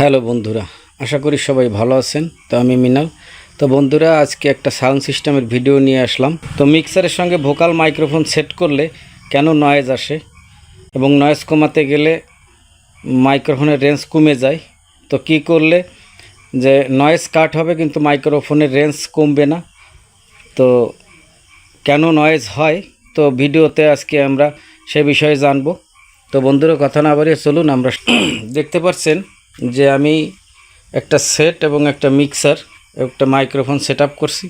Hello বন্ধুরা, আশা করি সবাই ভালো আছেন। তো আমি মিনাল। তো বন্ধুরা, আজকে একটা সাউন্ড সিস্টেমের ভিডিও নিয়ে আসলাম। তো মিক্সারের সঙ্গে ভোকাল মাইক্রোফোন সেট করলে কেন নয়েজ আসে? এবং নয়েজ কমাতে গেলে মাইক্রোফোনের রেঞ্জ কমে যায়। তো কি করলে যে নয়েজ কাট হবে কিন্তু মাইক্রোফোনের রেঞ্জ কমবে না? তো কেন নয়েজ হয়? তো ভিডিওতে আজকে আমরা সে বিষয়ে জানব। তো বন্ধুরা, কথা না বাড়িয়ে চলুন, আমরা দেখতে পাচ্ছেন যে আমি একটা সেট এবং একটা মিক্সার, একটা মাইক্রোফোন সেট করছি।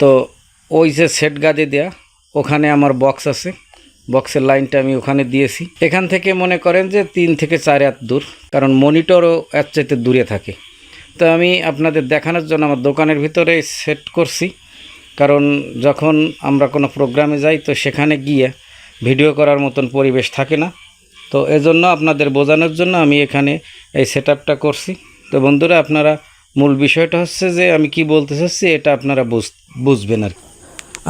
তো ওই যে সেট গাদে দেয়া, ওখানে আমার বক্স আছে। বক্সের লাইনটা আমি ওখানে দিয়েছি। এখান থেকে মনে করেন যে তিন থেকে চার হাত দূর, কারণ মনিটরও এর চাইতে দূরে থাকে। তো আমি আপনাদের দেখানোর জন্য আমার দোকানের ভিতরে সেট করছি। কারণ যখন আমরা কোনো প্রোগ্রামে যাই, তো সেখানে গিয়ে ভিডিও করার মতন পরিবেশ থাকে না। তো এজন্য আপনাদের বোঝানোর জন্য আমি এখানে এই সেট করছি। তো বন্ধুরা, আপনারা মূল বিষয়টা হচ্ছে যে আমি কি বলতে চাচ্ছি, এটা আপনারা বুঝ বুঝবেন আর।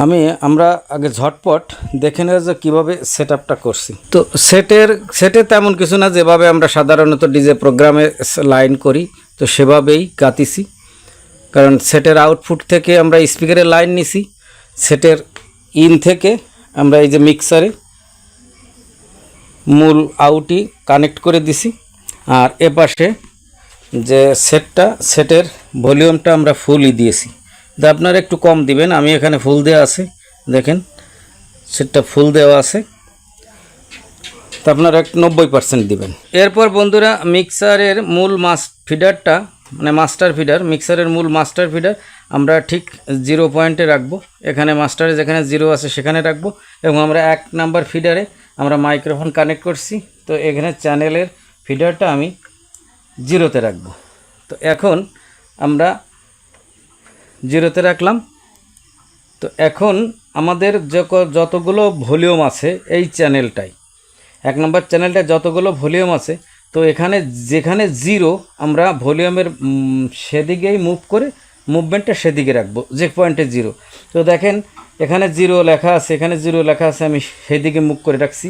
আমি, আমরা আগে ঝটপট দেখে নেওয়া যে কীভাবে সেট করছি। তো সেটের, সেটে তেমন কিছু না, যেভাবে আমরা সাধারণত ডিজে প্রোগ্রামে লাইন করি, তো সেভাবেই গাতিছি কারণ সেটের আউটপুট থেকে আমরা স্পিকারে লাইন নিছি, সেটের ইন থেকে আমরা এই যে মিক্সারে মূল আউটই কানেক্ট করে দিছি। আর এপাশে যে সেটটা, সেটের ভলিউমটা আমরা ফুলই দিয়েছি। তো আপনারা একটু কম দিবেন, আমি এখানে ফুল দেওয়া আছে, দেখেন, সেটটা ফুল দেওয়া আছে। তো আপনারা নব্বই পার্সেন্ট দিবেন। এরপর বন্ধুরা, মিক্সারের মূল মাস ফিডারটা মানে মাস্টার ফিডার, মিক্সারের মূল মাস্টার ফিডার আমরা ঠিক জিরো পয়েন্টে রাখব। এখানে মাস্টারে যেখানে জিরো আছে সেখানে রাখব এবং আমরা এক নাম্বার ফিডারে আমরা মাইক্রোফোন কানেক্ট করছি। তো এখানে চ্যানেলের ফিডারটা আমি জিরোতে রাখব। তো এখন আমরা জিরোতে রাখলাম। তো এখন আমাদের যতগুলো ভলিউম আছে এই চ্যানেলটাই এক নম্বর চ্যানেলটা যতগুলো ভলিউম আছে, তো এখানে যেখানে জিরো আমরা ভলিউমের সেদিকেই মুভ করে মুভমেন্টটা সেদিকে রাখব, যে পয়েন্টে জিরো তো দেখেন, এখানে জিরো লেখা আছে, এখানে জিরো লেখা আছে, আমি সেদিকে মুখ করে রাখছি।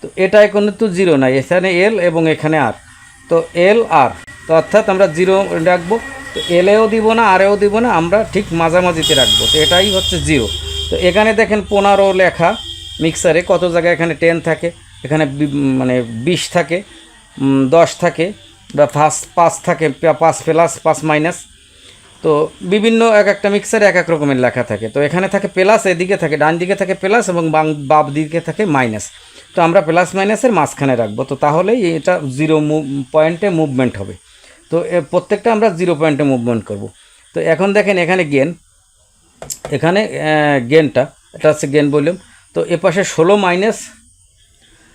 তো এটা এখন তো জিরো নাই, এখানে এল এবং এখানে আর তো এল আর তো অর্থাৎ আমরা জিরো রাখব, তো এলেও দিব না আরেও দিব না, আমরা ঠিক মাঝামাঝিতে রাখব, তো এটাই হচ্ছে জিরো তো এখানে দেখেন পনেরো লেখা মিক্সারে কত জায়গায় এখানে টেন থাকে, এখানে মানে বিশ থাকে দশ থাকে, বা ফার্স্ট পাঁচ থাকে পাঁচ প্লাস পাঁচ মাইনাস তো বিভিন্ন এক একটা মিক্সারে এক এক রকমের লেখা থাকে। তো এখানে থাকে প্লাস এদিকে থাকে ডান দিকে থাকে প্লাস এবং বাম বাম দিকে থাকে মাইনাস তো আমরা প্লাস মাইনাসের মাঝখানে রাখব। তো তাহলেই এটা জিরো পয়েন্টে মুভমেন্ট হবে। তো প্রত্যেকটা আমরা জিরো পয়েন্টে মুভমেন্ট করব। তো এখন দেখেন এখানে গেন এখানে গেনটা এটা হচ্ছে গেন বললাম তো এ পাশে ষোলো মাইনাস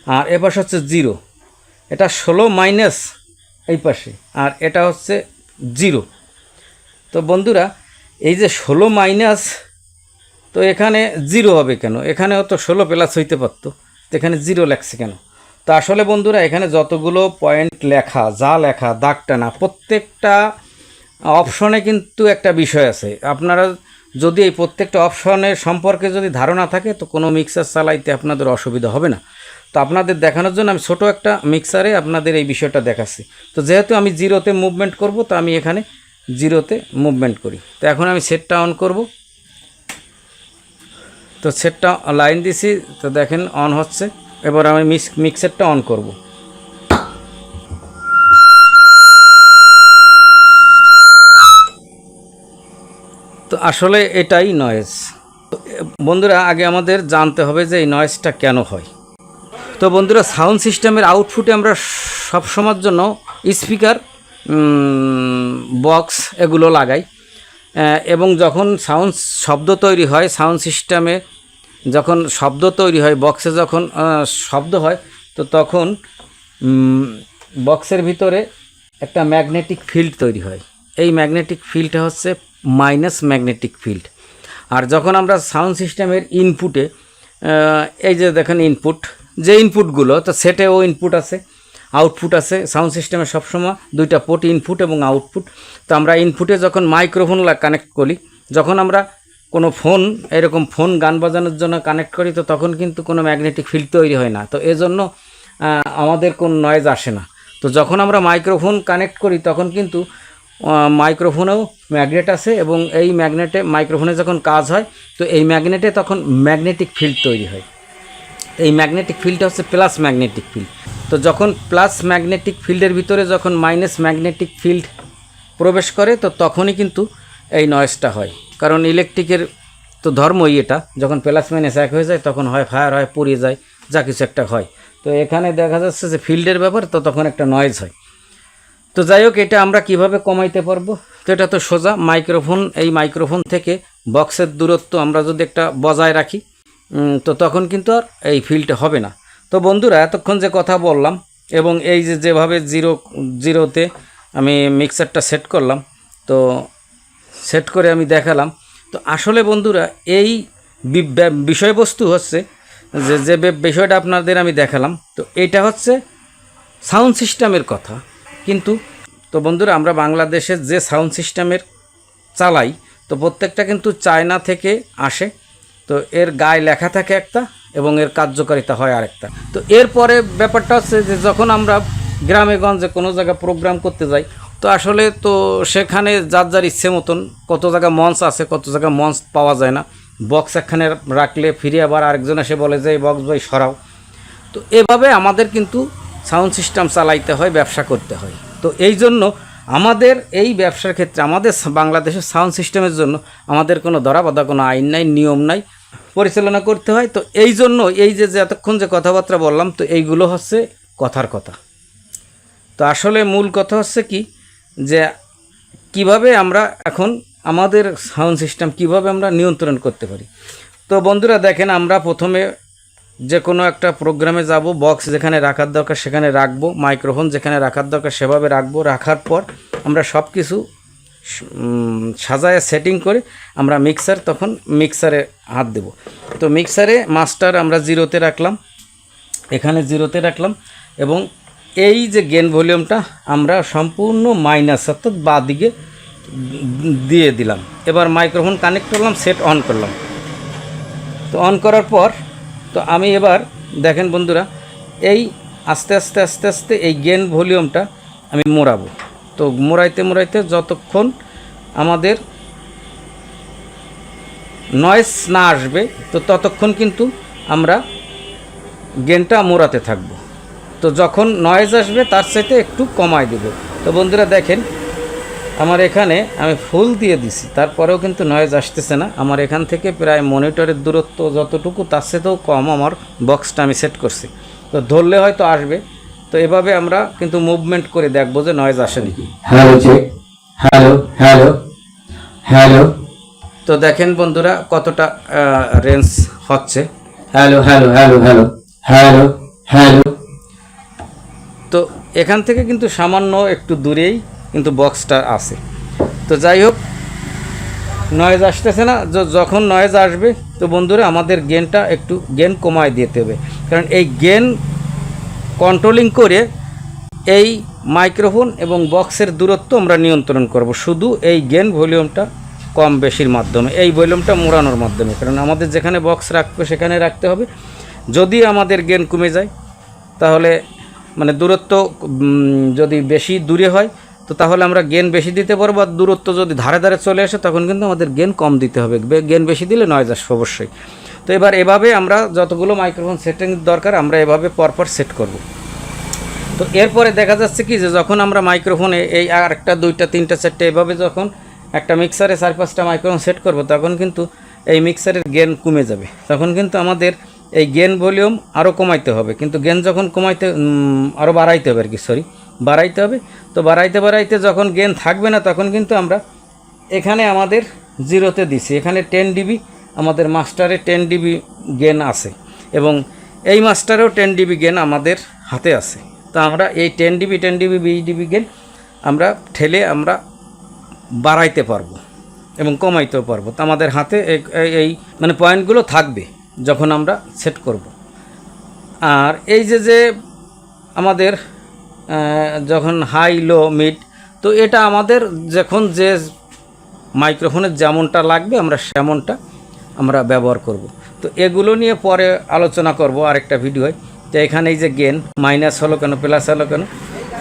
আর এ পাশে হচ্ছে জিরো এটা ষোলো মাইনাস এই পাশে। আর এটা হচ্ছে জিরো তো বন্ধুরা, এই যে ষোলো মাইনাস, তো এখানে জিরো হবে কেন? এখানেও তো ষোলো প্লাস হইতে পারতো, তো এখানে জিরো লেখছে কেন? তো আসলে বন্ধুরা, এখানে যতগুলো পয়েন্ট লেখা, যা লেখা দাগ টানা প্রত্যেকটা অপশনে কিন্তু একটা বিষয় আছে। আপনারা যদি এই প্রত্যেকটা অপশনের সম্পর্কে যদি ধারণা থাকে, তো কোনো মিক্সার চালাইতে আপনাদের অসুবিধা হবে না। তো আপনাদের দেখানোর জন্য আমি ছোট একটা মিক্সারে আপনাদের এই বিষয়টা দেখাচ্ছি। তো যেহেতু আমি জিরোতে মুভমেন্ট করব, তো আমি এখানে জিরোতে মুভমেন্ট করি। তো এখন আমি সেটটা অন করব। তো সেটটা লাইন দিছি, তো দেখেন অন হচ্ছে। এবার আমি মিক্স মিক্সারটা অন করব। তো আসলে এটাই নয়েজ বন্ধুরা, আগে আমাদের জানতে হবে যে এই নয়েজটা কেন হয়। তো বন্ধুরা সাউন্ড সিস্টেমের আউটপুটে আমরা সব সময়ের জন্য স্পিকার বক্স এগুলো লাগাই। এবং যখন সাউন্ড শব্দ তৈরি হয় সাউন্ড সিস্টেমে যখন শব্দ তৈরি হয় বক্সে যখন শব্দ হয়, তো তখন বক্সের ভিতরে একটা ম্যাগনেটিক ফিল্ড তৈরি হয়। এই ম্যাগনেটিক ফিল্ডটা হচ্ছে মাইনাস ম্যাগনেটিক ফিল্ড আর যখন আমরা সাউন্ড সিস্টেমের ইনপুটে এই যে দেখেন ইনপুট যে ইনপুটগুলো তো সেটেও ইনপুট আছে। আউটপুট আছে, সাউন্ড সিস্টেমে সবসময় দুইটা পোর্ট ইনপুট এবং আউটপুট তো আমরা ইনপুটে যখন মাইক্রোফোন কানেক্ট করি, যখন আমরা কোনো ফোন এরকম ফোন গান বাজানোর জন্য কানেক্ট করি, তো তখন কিন্তু কোনো ম্যাগনেটিক ফিল্ড তৈরি হয় না। তো এজন্য আমাদের কোনো নয়েজ আসে না। তো যখন আমরা মাইক্রোফোন কানেক্ট করি, তখন কিন্তু মাইক্রোফোনেও ম্যাগনেট আছে এবং এই ম্যাগনেটে মাইক্রোফোনে যখন কাজ হয়, তো এই ম্যাগনেটে তখন ম্যাগনেটিক ফিল্ড তৈরি হয়। এই ম্যাগনেটিক ফিল্ডটা হচ্ছে প্লাস ম্যাগনেটিক ফিল্ড তো যখন প্লাস ম্যাগনেটিক ফিল্ডের ভিতরে যখন মাইনাস ম্যাগনেটিক ফিল্ড প্রবেশ করে, তো তখনই কিন্তু এই নয়েজটা হয়। কারণ ইলেকট্রিকের তো ধর্মই এটা। যখন প্লাস মাইনাস এক হয়ে যায়, তখন হয় ফায়ার হয় পুড়িয়ে যায়, যা কিছু একটা হয়। তো এখানে দেখা যাচ্ছে যে ফিল্ডের ব্যাপার, তো তখন একটা নয়েজ হয়। তো যাই হোক, এটা আমরা কীভাবে কমাইতে পারব? তো এটা তো সোজা মাইক্রোফোন এই মাইক্রোফোন থেকে বক্সের দূরত্ব আমরা যদি একটা বজায় রাখি তো তখন কিন্তু আর এই ফিল্ডটা হবে না। তো বন্ধুরা, এতক্ষণ যে কথা বললাম এবং এই যে যেভাবে জিরো, জিরোতে আমি মিক্সারটা সেট করলাম, তো সেট করে আমি দেখালাম। তো আসলে বন্ধুরা, এই বিষয়বস্তু হচ্ছে যে যে বিষয়টা আপনাদের আমি দেখালাম, তো এটা হচ্ছে সাউন্ড সিস্টেমের কথা। কিন্তু, তো বন্ধুরা, আমরা বাংলাদেশের যে সাউন্ড সিস্টেমের চালাই, তো প্রত্যেকটা কিন্তু চায়না থেকে আসে, তো এর গায়ে লেখা থাকে একটা এবং এর কার্যকারিতা হয় আরেকটা। তো এরপরে ব্যাপারটা হচ্ছে যে যখন আমরা গ্রামে গঞ্জে কোনো জায়গায় প্রোগ্রাম করতে যাই, তো আসলে তো সেখানে যার যার ইচ্ছে মতন কত জায়গা মঞ্চ আছে, কত জায়গা মঞ্চ পাওয়া যায় না। বক্স একখানে রাখলে ফিরে আবার আরেকজন এসে বলে যে বক্স ভাই সরাও। তো এভাবে আমাদের কিন্তু সাউন্ড সিস্টেম চালাইতে হয়, ব্যবসা করতে হয়। তো এই জন্য আমাদের এই ব্যবসার ক্ষেত্রে, আমাদের বাংলাদেশের সাউন্ড সিস্টেমের জন্য আমাদের কোনো ধরা ধরাবাধা কোনো আইন নাই, নিয়ম নাই। পরিচালনা করতে হয়। তো এই জন্য এই যে এতক্ষণ যে কথাবার্তা বললাম, তো এইগুলো হচ্ছে কথার কথা। তো আসলে মূল কথা হচ্ছে কি, যে কীভাবে আমরা এখন আমাদের সাউন্ড সিস্টেম কীভাবে আমরা নিয়ন্ত্রণ করতে পারি। তো বন্ধুরা, দেখেন আমরা প্রথমে যে কোনো একটা প্রোগ্রামে যাব, বক্স যেখানে রাখার দরকার সেখানে রাখব, মাইক্রোফোন যেখানে রাখার দরকার সেভাবে রাখব। রাখার পর আমরা সব কিছু সাজায় সেটিং করে আমরা মিক্সার তখন মিক্সারে হাত দেব। তো মিক্সারে মাস্টার আমরা জিরোতে রাখলাম, এখানে জিরোতে রাখলাম এবং এই যে গেন ভলিউমটা আমরা সম্পূর্ণ মাইনাস অর্থাৎ বা দিকে দিয়ে দিলাম। এবার মাইক্রোফোন কানেক্ট করলাম সেট অন করলাম। তো অন করার পর, তো আমি এবার দেখেন বন্ধুরা, এই আস্তে আস্তে আস্তে আস্তে এই গেন ভলিউমটা আমি মোড়াবো। তো মোড়াইতে মোড়াইতে যতক্ষণ আমাদের নয়েস না আসবে, তো ততক্ষণ কিন্তু আমরা গেনটা মোড়াতে থাকব। তো যখন নয়েজ আসবে, তার সাথে একটু কমায় দেব। তো বন্ধুরা দেখেন, আমার এখানে আমি ফুল দিয়ে দিছি, তারপরেও কিন্তু নয়েজ আসতেছে না। আমার এখান থেকে প্রায় মনিটরের দূরত্ব যতটুকু, তার সাথেও কম আমার বক্সটা আমি সেট করছি। তো ধরলে হয়তো আসবে তো এভাবে আমরা কিন্তু মুভমেন্ট করে দেখব যে নয়েজ আসেনি hello check hello hello hello তো দেখেন বন্ধুরা কতটা রেঞ্জ হচ্ছে। Hello hello hello hello hello hello তো এখান থেকে কিন্তু সামান্য একটু দূরেই কিন্তু বক্সটা আছে। তো যাই হোক নয়েজ আসতেছে না। যখন নয়েজ আসবে তো বন্ধুরা আমাদের গেনটা একটু গেন কমায় দিতে হবে। কারণ এই গেন কন্ট্রোলিং করে এই মাইক্রোফোন এবং বক্সের দূরত্ব আমরা নিয়ন্ত্রণ করব। শুধু এই গেন ভলিউমটা কম বেশির মাধ্যমে, এই ভলিউমটা মোড়ানোর মাধ্যমে। কারণ আমাদের যেখানে বক্স রাখবে, সেখানে রাখতে হবে। যদি আমাদের গেন কমে যায়, তাহলে মানে দূরত্ব যদি বেশি দূরে হয়, তো তাহলে আমরা গেন বেশি দিতে পারব। আর দূরত্ব যদি ধারে ধারে চলে আসে, তখন কিন্তু আমাদের গেন কম দিতে হবে। গেন বেশি দিলে নয় আসবে অবশ্যই। তো এবার এভাবে আমরা যতগুলো মাইক্রোফোন সেটিং দরকার, আমরা এভাবে পরপর সেট করব। তো এরপরে দেখা যাচ্ছে কি যে যখন আমরা মাইক্রোফোনে এই আর একটা দুইটা, তিনটা চারটে এভাবে যখন একটা মিক্সারে চার, পাঁচটা মাইক্রোফোন সেট করব, তখন কিন্তু এই মিক্সারের গেন কমে যাবে। তখন কিন্তু আমাদের এই গেন ভলিউম আরও কমাইতে হবে। কিন্তু গেন যখন কমাইতে আরও বাড়াইতে হবে আর কি সরি বাড়াইতে হবে। তো বাড়াইতে বাড়াইতে যখন গেন থাকবে না, তখন কিন্তু আমরা এখানে আমাদের জিরোতে দিছি। এখানে টেন ডিবি আমাদের মাস্টারে টেন ডিবি গেন আছে। এবং এই মাস্টারেও টেন ডিবি গেন আমাদের হাতে আছে। তো আমরা এই টেন ডিবি টেন ডিবি, বিশ ডিবি গেন আমরা ঠেলে আমরা বাড়াইতে পারব এবং কমাইতেও পারব। তো আমাদের হাতে এই মানে পয়েন্টগুলো থাকবে যখন আমরা সেট করব। আর এই যে যে আমাদের যখন হাই, লো, মিড, তো এটা আমাদের যখন যে মাইক্রোফোনের যেমনটা লাগবে আমরা সেমনটা আমরা ব্যবহার করব। তো এগুলো নিয়ে পরে আলোচনা করব আরেকটা ভিডিওয়। তো এখানে এই যে গেন মাইনাস হলো কেন প্লাস হলো কেন?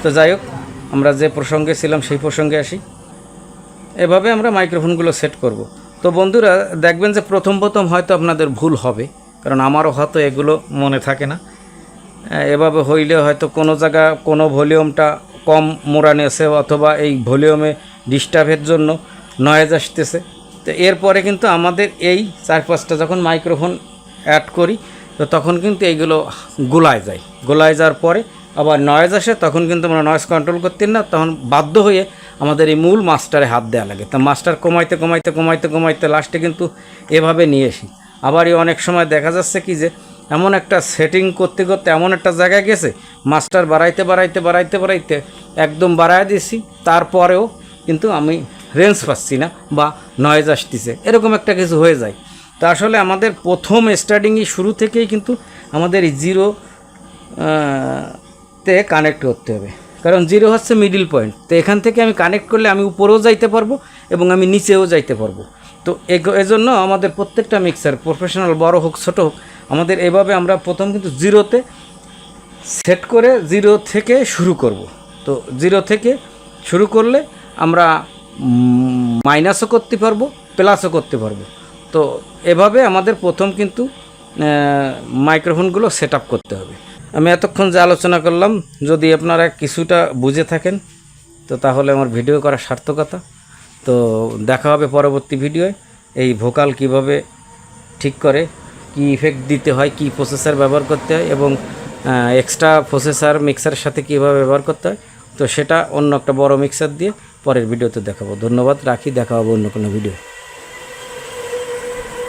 তো যাই হোক, আমরা যে প্রসঙ্গে ছিলাম সেই প্রসঙ্গে আসি। এভাবে আমরা মাইক্রোফোনগুলো সেট করব। তো বন্ধুরা, দেখবেন যে প্রথম প্রথম হয়তো আপনাদের ভুল হবে, কারণ আমারও হয়তো এগুলো মনে থাকে না। এভাবে হইলে হয়তো কোনো জায়গা কোনো ভলিউমটা কম মোড়ানে আছে, অথবা এই ভলিউমে ডিস্টার্বের জন্য নয়েজ আসতেছে। তো এরপরে কিন্তু আমাদের এই চার পাঁচটা যখন মাইক্রোফোন অ্যাড করি তো তখন কিন্তু এইগুলো গোলায় যায়। গোলায় যাওয়ার পরে আবার নয়েজ আসে, তখন কিন্তু আমরা নয়েজ কন্ট্রোল করতে না, তখন বাধ্য হয়ে আমাদের এই মূল মাস্টারে হাত দেওয়া লাগে। তা মাস্টার কমাইতে কমাইতে কমাইতে কমাইতে লাস্টে কিন্তু এভাবে নিয়ে আসি আবার এই অনেক সময় দেখা যাচ্ছে কি যে, এমন একটা সেটিং করতে করতে এমন একটা জায়গায় গেছে মাস্টার বাড়াইতে বাড়াইতে বাড়াইতে বাড়াইতে একদম বাড়ায় দিয়েছি, তারপরেও কিন্তু আমি রেঞ্জ পাচ্ছি না বা নয়েজ আসতেছে। এরকম একটা কিছু হয়ে যায়। তা আসলে আমাদের প্রথম স্টার্টিংই শুরু থেকেই কিন্তু আমাদের জিরো তে কানেক্ট করতে হবে। কারণ জিরো হচ্ছে মিডিল পয়েন্ট তো এখান থেকে আমি কানেক্ট করলে আমি উপরেও যাইতে পারব এবং আমি নিচেও যাইতে পারব। তো এজন্য আমাদের প্রত্যেকটা মিক্সার প্রফেশনাল বড় হোক, ছোটো হোক, আমাদের এভাবে আমরা প্রথম কিন্তু জিরোতে সেট করে জিরো থেকে শুরু করব। তো জিরো থেকে শুরু করলে আমরা মাইনাসও করতে পারব প্লাসও করতে পারব। তো এভাবে আমাদের প্রথম কিন্তু মাইক্রোফোনগুলো সেট করতে হবে। আমি এতক্ষণ যে আলোচনা করলাম, যদি আপনারা কিছুটা বুঝে থাকেন, তো তাহলে আমার ভিডিও করা সার্থকতা। তো দেখা হবে পরবর্তী ভিডিওয় এই ভোকাল কীভাবে ঠিক করে, কি ইফেক্ট দিতে হয়, কি প্রসেসার ব্যবহার করতে হয় এবং এক্সট্রা প্রসেসার মিক্সারের সাথে কীভাবে ব্যবহার করতে হয়, তো সেটা অন্য একটা বড় মিক্সার দিয়ে পরের ভিডিওতে দেখাবো। ধন্যবাদ, রাখি, দেখা হবে অন্য কোনো ভিডিও